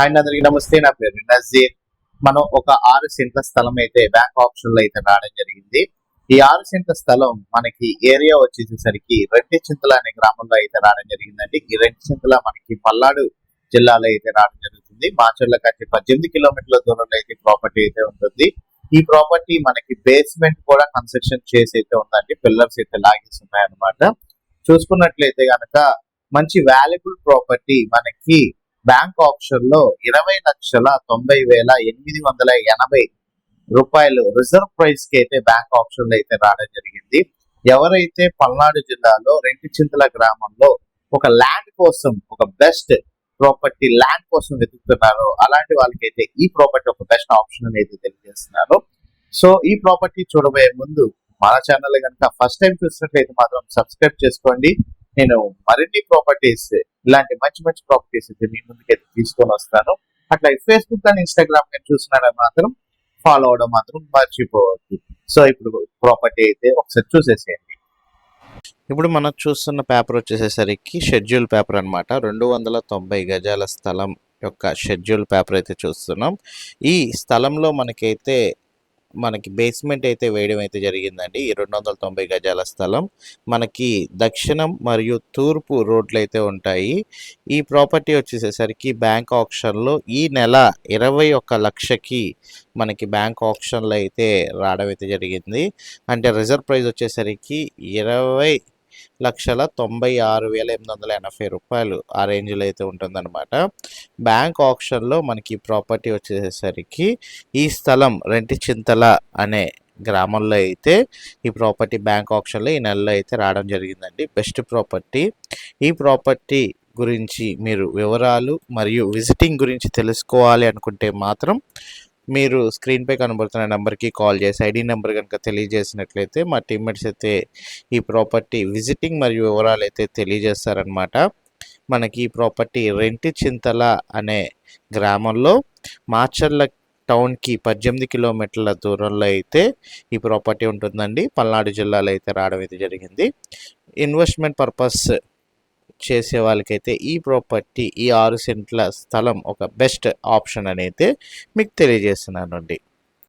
ఆయన అందరికి నమస్తే నా పేరు నజీర్. మనం ఒక ఆరు సెంట్ల స్థలం అయితే బ్యాంక్ ఆప్షన్లో అయితే రావడం జరిగింది. ఈ ఆరు సెంట్ల స్థలం మనకి ఏరియా వచ్చేసేసరికి రెండు చింతల అనే గ్రామంలో అయితే రావడం జరిగిందండి. ఈ రెండు చింతల మనకి పల్నాడు జిల్లాలో అయితే రావడం జరుగుతుంది. మాచర్లకు అయితే పద్దెనిమిది కిలోమీటర్ల దూరంలో అయితే ప్రాపర్టీ అయితే ఉంటుంది. ఈ ప్రాపర్టీ మనకి బేస్మెంట్ కూడా కన్స్ట్రక్షన్ చేసి అయితే ఉందండి. పిల్లర్స్ అయితే లాగేసి ఉన్నాయన్నమాట. చూసుకున్నట్లయితే కనుక మంచి వాల్యుబుల్ ప్రాపర్టీ మనకి బ్యాంక్ ఆప్షన్లో ఇరవై లక్షల తొంభై వేల ఎనిమిది వందల ఎనభై రూపాయలు రిజర్వ్ ప్రైస్కి అయితే బ్యాంక్ ఆప్షన్లో అయితే రావడం జరిగింది. ఎవరైతే పల్నాడు జిల్లాలో రెండు చింతల గ్రామంలో ఒక ల్యాండ్ కోసం ఒక బెస్ట్ ప్రాపర్టీ ల్యాండ్ కోసం వెతుకుతున్నారో అలాంటి వాళ్ళకైతే ఈ ప్రాపర్టీ ఒక బెస్ట్ ఆప్షన్ అనేది తెలియజేస్తున్నారు. సో ఈ ప్రాపర్టీ చూడబోయే ముందు మన ఛానల్ కనుక ఫస్ట్ టైం చూసినట్లయితే మాత్రం సబ్స్క్రైబ్ చేసుకోండి. నేను మరిన్ని ప్రాపర్టీస్ ఇలాంటి మంచి మంచి ప్రాపర్టీస్ అయితే మీ ముందుకైతే తీసుకొని వస్తాను. అట్లా ఫేస్బుక్ కానీ ఇన్స్టాగ్రామ్ కానీ చూస్తున్నారని మాత్రం ఫాలో అవడం మాత్రం మర్చిపోవద్దు. సో ఇప్పుడు ప్రాపర్టీ అయితే ఒకసారి చూసేసేయండి. ఇప్పుడు మనం చూస్తున్న పేపర్ వచ్చేసేసరికి షెడ్యూల్ పేపర్ అనమాట రెండు వందల తొంభై గజాల స్థలం యొక్క షెడ్యూల్ పేపర్ అయితే చూస్తున్నాం. ఈ స్థలంలో మనకైతే మనకి బేస్మెంట్ అయితే వేయడం అయితే జరిగిందండి. ఈ రెండు వందల తొంభై గజాల స్థలం. మనకి దక్షిణం మరియు తూర్పు రోడ్లు అయితే ఉంటాయి. ఈ ప్రాపర్టీ వచ్చేసేసరికి బ్యాంక్ ఆప్షన్లో ఈ నెల ఇరవై ఒక్క లక్షకి మనకి బ్యాంక్ ఆప్షన్లో అయితే రావడం అయితే జరిగింది. అంటే రిజర్వ్ ప్రైస్ వచ్చేసరికి ఇరవై లక్షల తొంభై ఆరు వేల ఎనిమిది వందల ఎనభై రూపాయలు ఆ రేంజ్లో అయితే ఉంటుందన్నమాట. బ్యాంక్ ఆప్షన్లో మనకి ప్రాపర్టీ వచ్చేసరికి ఈ స్థలం రెంటి చింతల అనే గ్రామంలో అయితే ఈ ప్రాపర్టీ బ్యాంక్ ఆప్షన్లో ఈ నెలలో అయితే రావడం జరిగిందండి. Best property. ఈ ప్రాపర్టీ గురించి మీరు వివరాలు మరియు విజిటింగ్ గురించి తెలుసుకోవాలి అనుకుంటే మాత్రం మీరు స్క్రీన్పై కనబడుతున్న నెంబర్కి కాల్ చేసి ఐడి నెంబర్ కనుక తెలియజేసినట్లయితే మా టీమ్మేట్స్ అయితే ఈ ప్రాపర్టీ విజిటింగ్ మరియు వివరాలు అయితే తెలియజేస్తారనమాట మనకి ఈ ప్రాపర్టీ రెంటి చింతల అనే గ్రామంలో మార్చర్ల టౌన్కి పద్దెనిమిది కిలోమీటర్ల దూరంలో అయితే ఈ ప్రాపర్టీ ఉంటుందండి. పల్నాడు జిల్లాలో అయితే రావడం అయితే జరిగింది. ఇన్వెస్ట్మెంట్ పర్పస్ చేసే వాళ్ళకైతే ఈ ప్రాపర్టీ ఈ ఆరు సెంట్ల స్థలం ఒక బెస్ట్ ఆప్షన్ అని అయితే మీకు తెలియజేస్తున్నానండి.